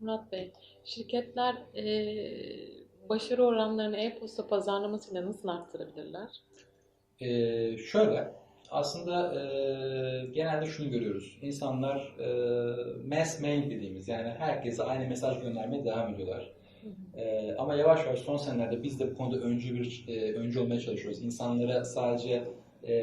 Murat Bey, şirketler eee, başarı oranlarını e-posta pazarlamasıyla nasıl arttırabilirler? Ee, şöyle, aslında e, genelde şunu görüyoruz. İnsanlar e, mass mail dediğimiz yani herkese aynı mesaj göndermeye devam ediyorlar. E, ama yavaş yavaş son senelerde biz de bu konuda öncü bir e, öncü olmaya çalışıyoruz. İnsanlara sadece e,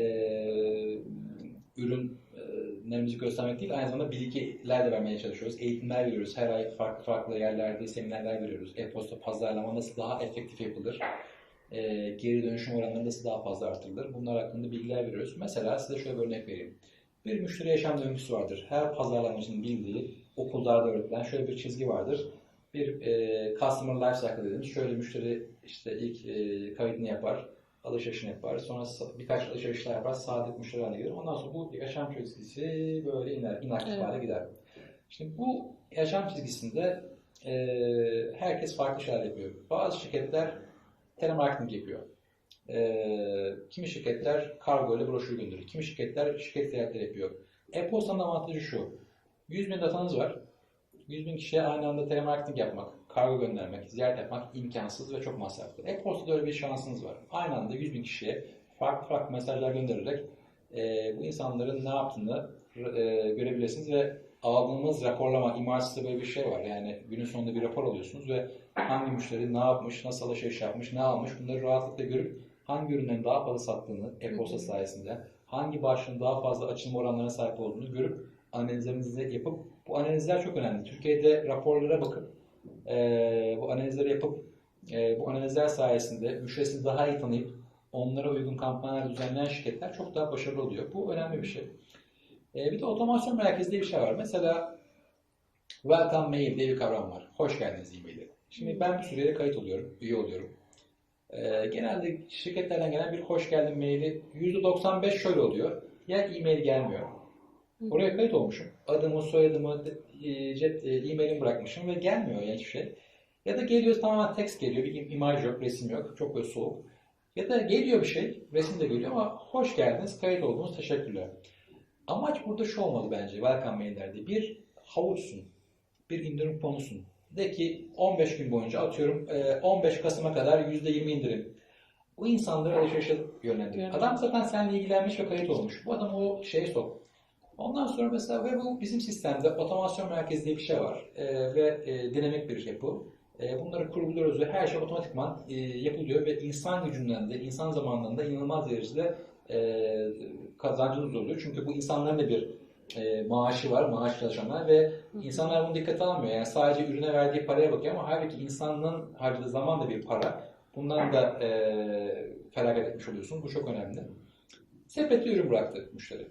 ürünlerimizi göstermek değil, aynı zamanda bilgiler de vermeye çalışıyoruz. Eğitimler veriyoruz. Her ay farklı farklı yerlerde seminerler veriyoruz. E-posta pazarlama nasıl daha efektif yapılır? e, geri dönüşüm oranları nasıl daha fazla artırılır? Bunlar hakkında bilgiler veriyoruz. Mesela size şöyle bir örnek vereyim. Bir müşteri yaşam döngüsü vardır. Her pazarlamacının bildiği, okullarda öğretilen şöyle bir çizgi vardır. Bir e, customer life cycle dediğimiz şöyle müşteri işte ilk e, kaydını yapar, alışverişini yapar, sonra birkaç alışverişler yapar, saadet müşteri haline gelir. Ondan sonra bu yaşam çizgisi böyle iner, inaktif Evet. hale gider. Şimdi bu yaşam çizgisinde e, herkes farklı şeyler yapıyor. Bazı şirketler telemarketing yapıyor. Ee, kimi şirketler kargo ile broşür gönderiyor. Kimi şirketler şirket ziyaretleri yapıyor. E-postanın avantajı şu. 100 bin datanız var. 100 bin kişiye aynı anda telemarketing yapmak, kargo göndermek, ziyaret yapmak imkansız ve çok masraflı. E-postada öyle bir şansınız var. Aynı anda 100 bin kişiye farklı farklı mesajlar göndererek e, bu insanların ne yaptığını e, görebilirsiniz ve aldığımız raporlama, imarsızda böyle bir şey var. Yani günün sonunda bir rapor alıyorsunuz ve hangi müşteri ne yapmış, nasıl alışveriş yapmış, ne almış bunları rahatlıkla görüp hangi ürünlerin daha fazla sattığını e-posta sayesinde, hangi başlığın daha fazla açılma oranlarına sahip olduğunu görüp analizlerinizi yapıp bu analizler çok önemli. Türkiye'de raporlara bakıp eee, bu analizleri yapıp eee, bu analizler sayesinde müşterisini daha iyi tanıyıp onlara uygun kampanyalar düzenleyen şirketler çok daha başarılı oluyor. Bu önemli bir şey. Eee, bir de otomasyon merkezi diye bir şey var. Mesela Welcome Mail diye bir kavram var. Hoş geldiniz e-maili. Şimdi ben bir süreye kayıt oluyorum, üye oluyorum. Ee, genelde şirketlerden gelen bir hoş geldin maili %95 şöyle oluyor. Ya e-mail gelmiyor. Oraya kayıt olmuşum. Adımı, soyadımı, e, cep e, e-mailimi bırakmışım ve gelmiyor yani hiçbir şey. Ya da geliyor tamamen text geliyor. Bir imaj yok, resim yok. Çok böyle soğuk. Ya da geliyor bir şey, resim de geliyor ama hoş geldiniz, kayıt oldunuz, teşekkürler. Amaç burada şu olmalı bence welcome maillerde. Bir havuçsun, bir indirim konusun. De ki 15 gün boyunca atıyorum e, 15 Kasım'a kadar %20 indirim. Bu insanları alışverişe yönlendir. Evet. Adam zaten seninle ilgilenmiş ve kayıt olmuş. Bu adam o şeye sok. Ondan sonra mesela ve bu bizim sistemde otomasyon merkezi diye bir şey var. E, ve e, dinamik bir yapı. E, bunları kuruluyoruz ve her şey otomatikman e, yapılıyor ve insan gücünden de, insan zamanından da inanılmaz derecede e, kazancınız oluyor. Çünkü bu insanların da bir e, maaşı var, maaş çalışanlar ve insanlar bunu dikkate almıyor. Yani sadece ürüne verdiği paraya bakıyor ama halbuki insanın harcadığı zaman da bir para. Bundan da e, feragat etmiş oluyorsun. Bu çok önemli. Sepette ürün bıraktı müşteri.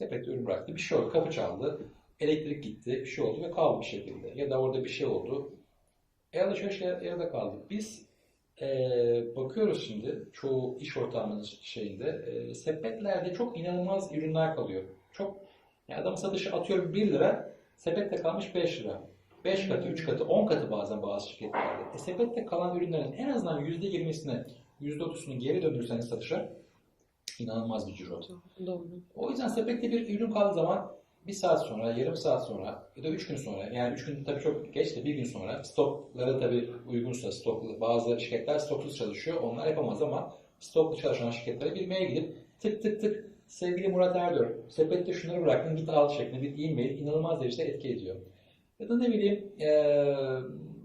Sepette ürün bıraktı. Bir şey oldu. Kapı çaldı. Elektrik gitti. Bir şey oldu ve kaldı bir şekilde. Ya da orada bir şey oldu. E alışveriş yarıda kaldı. Biz e, bakıyoruz şimdi çoğu iş ortamının şeyinde e, sepetlerde çok inanılmaz ürünler kalıyor. Çok yani adamın satışı atıyorum 1 lira sepette kalmış 5 lira. 5 katı, 3 katı, 10 katı bazen bazı şirketlerde. E, sepette kalan ürünlerin en azından %20'sini, %30'unu geri döndürseniz satışa inanılmaz bir ciro. Doğru. O yüzden sepette bir ürün kaldığı zaman bir saat sonra, yarım saat sonra ya da üç gün sonra yani üç gün tabii çok geç de bir gün sonra stokları tabii uygunsa stok bazı şirketler stoksuz çalışıyor. Onlar yapamaz ama stoklu çalışan şirketlere bir mail gidip tık tık tık sevgili Murat Erdoğan sepette şunları bıraktın git al şeklinde bir e-mail inanılmaz derecede etki ediyor. Ya da ne bileyim eee,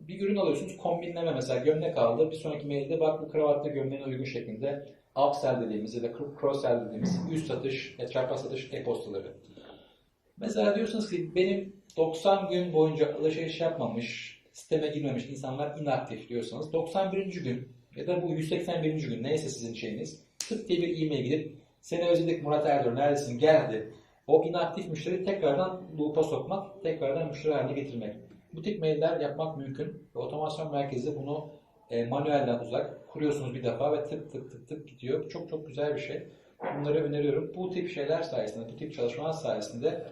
bir ürün alıyorsunuz kombinleme mesela gömlek aldı bir sonraki mailde bak bu kravatta gömleğine uygun şeklinde upsell dediğimiz ya da cross sell dediğimiz üst satış, çarpı satış e-postaları. Mesela diyorsunuz ki benim 90 gün boyunca alışveriş yapmamış, sisteme girmemiş insanlar inaktif diyorsanız 91. gün ya da bu 181. gün neyse sizin şeyiniz tık diye bir e-mail gidip seni özledik Murat Erdoğan neredesin gel hadi. O inaktif müşteri tekrardan loop'a sokmak, tekrardan müşteri haline getirmek. Bu tip mailler yapmak mümkün ve otomasyon merkezi bunu e, manuelden uzak kuruyorsunuz bir defa ve tık tık tık tık gidiyor. Çok çok güzel bir şey. Bunları öneriyorum. Bu tip şeyler sayesinde, bu tip çalışmalar sayesinde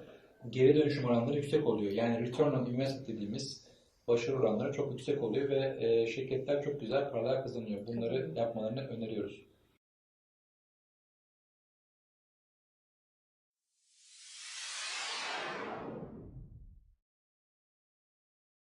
geri dönüşüm oranları yüksek oluyor. Yani return on investment dediğimiz başarı oranları çok yüksek oluyor ve e, şirketler çok güzel paralar kazanıyor. Bunları yapmalarını öneriyoruz.